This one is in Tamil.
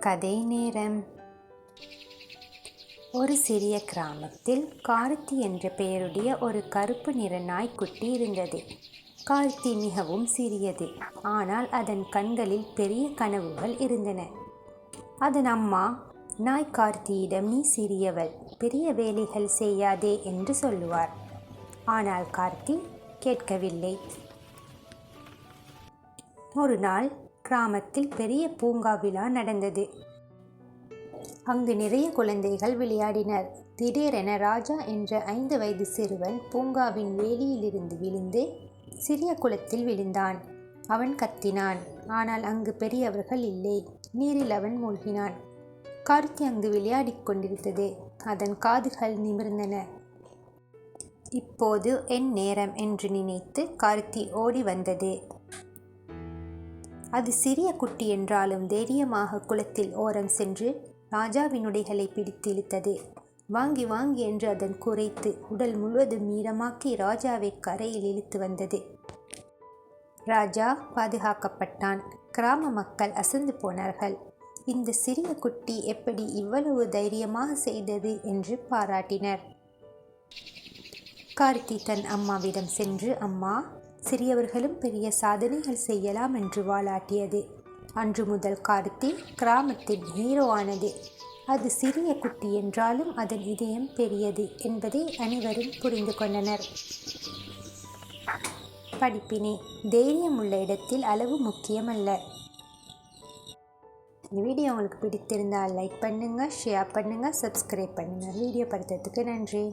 கதை நேரம். ஒரு சிறிய கிராமத்தில் கார்த்தி என்ற பெயருடைய ஒரு கருப்பு நிற நாய்க்குட்டி இருந்தது. கார்த்தி மிகவும் சிறியது. ஆனால் அதன் கண்களில் பெரிய கனவுகள் இருந்தன. அதன் அம்மா நாய் கார்த்தியிடம் நீ சிறியவள். பெரிய வேலைகள் செய்யாதே என்று சொல்லுவார். ஆனால் கார்த்தி கேட்கவில்லை. ஒரு நாள் கிராமத்தில் பெரிய பூங்கா விழா நடந்தது. அங்கு நிறைய குழந்தைகள் விளையாடினர். திடீரென ராஜா என்ற ஐந்து வயது சிறுவன் பூங்காவின் வேலியிலிருந்து விழுந்து சிறிய குளத்தில் விழுந்தான். அவன் கத்தினான். ஆனால் அங்கு பெரியவர்கள் இல்லை. நீரில் அவன் மூழ்கினான். கார்த்தி அங்கு விளையாடி கொண்டிருந்தது. அதன் காதுகள் நிமிர்ந்தன. இப்போது என் நேரம் என்று நினைத்து கார்த்தி ஓடி வந்தது. அது சிறிய குட்டி என்றாலும் தைரியமாக குளத்தில் ஓரம் சென்று ராஜாவின் உடைகளை பிடித்து இழுத்தது. வாங்கி வாங்கி என்று அதன் குறைத்து உடல் முழுவதும் ஈரமாக்கி ராஜாவை கரையில் இழுத்து வந்தது. ராஜா பாதுகாக்கப்பட்டான். கிராம மக்கள் அசந்து போனார்கள். இந்த சிறிய குட்டி எப்படி இவ்வளவு தைரியமாக செய்தது என்று பாராட்டினர். கார்த்தி தன் அம்மாவிடம் சென்று அம்மா சிறியவர்களும் பெரிய சாதனைகள் செய்யலாம் என்று வாளாட்டியது அன்று முதல் கார்த்தி கிராமத்தின் ஹீரோ ஆனது அது சிறிய குட்டி என்றாலும் அதன் இதயம் பெரியது என்பதை அனைவரும் புரிந்து கொண்டனர். படிப்பினை தைரியம் உள்ள இடத்தில் அளவு முக்கியமல்ல. இந்த வீடியோ உங்களுக்கு பிடித்திருந்தால் லைக் பண்ணுங்கள் ஷேர் பண்ணுங்கள் சப்ஸ்கிரைப் பண்ணுங்கள் வீடியோ பார்த்ததுக்கு நன்றி.